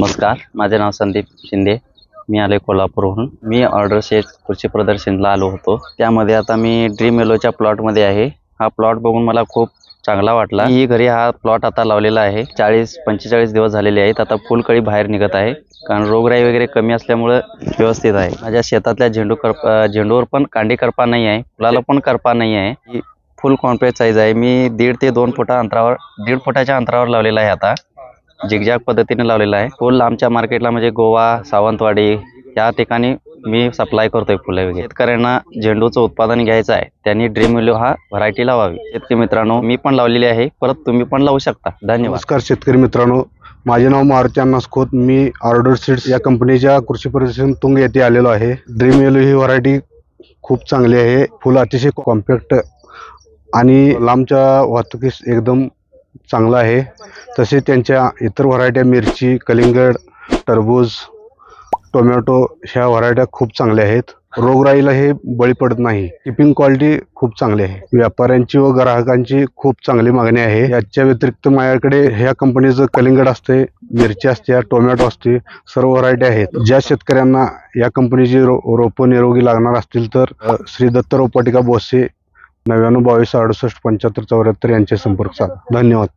नमस्कार माझे नाव संदीप शिंदे. मी आले कोल्हापूरहून मी ऑर्डर शेज कृषी प्रदर्शनला आलो होतो. त्यामध्ये आता मी ड्रीम येलोच्या प्लॉटमध्ये आहे. हा प्लॉट बघून मला खूप चांगला वाटला. मी घरी हा प्लॉट आता लावलेला आहे. चाळीस पंचेचाळीस दिवस झालेले आहेत. आता फुलकळी बाहेर निघत आहे. कारण रोगराई वगैरे कमी असल्यामुळं व्यवस्थित आहे. माझ्या शेतातल्या झेंडू करप झेंडूवर पण कांडी करपा नाही आहे. फुलाला पण करपा नाही आहे. फुल कॉम्पॅक्ट साईज आहे. मी दीड ते दोन फुटा अंतरावर दीड फुटाच्या अंतरावर लावलेला आहे आता. झिगझॅग पद्धतीने लावलेला आहे. फुल आमच्या मार्केटला म्हणजे गोवा सावंतवाडी या ठिकाणी मी सप्लाय करतोय फुले वगैरे. शेतकऱ्यांना झेंडूचं उत्पादन घ्यायचं आहे. त्यांनी ड्रीम व्हॅल्यू हा व्हरायटी लावावी. शेतकरी मित्रांनो मी पण लावलेली आहे. परत तुम्ही पण लावू शकता. धन्यवाद. नमस्कार शेतकरी मित्रांनो. माझे नाव मारुती अण्णास खोत. मी ऑर्डर सीड्स या कंपनीच्या कृषी प्रदर्शन तुंग येथे आलेलो आहे. ड्रीम व्हॅल्यू ही व्हरायटी खूप चांगली आहे. फुल अतिशय कॉम्पॅक्ट आणि लांबच्या वाहतुकीस एकदम चांगलं आहे. तसे त्यांच्या इतर व्हरायट्या मिरची कलिंगड टरबूज टोमॅटो ह्या व्हरायट्या खूप चांगल्या आहेत. रोगराईला हे बळी पडत नाही. टिपिंग क्वालिटी खूप चांगली आहे. व्यापाऱ्यांची व ग्राहकांची खूप चांगली मागणी आहे. याच्या व्यतिरिक्त माझ्याकडे ह्या कंपनीचं कलिंगड असते मिरची असते टोमॅटो असते सर्व व्हरायटी आहेत. ज्या शेतकऱ्यांना या कंपनीची रो रोपं निरोगी लागणार असतील तर श्री दत्त रोपवाटिका बोसे नव्याण्णव बावीस अडुसष्ट पंच्याहत्तर चौऱ्याहत्तर यांचे संपर्क साधा. धन्यवाद.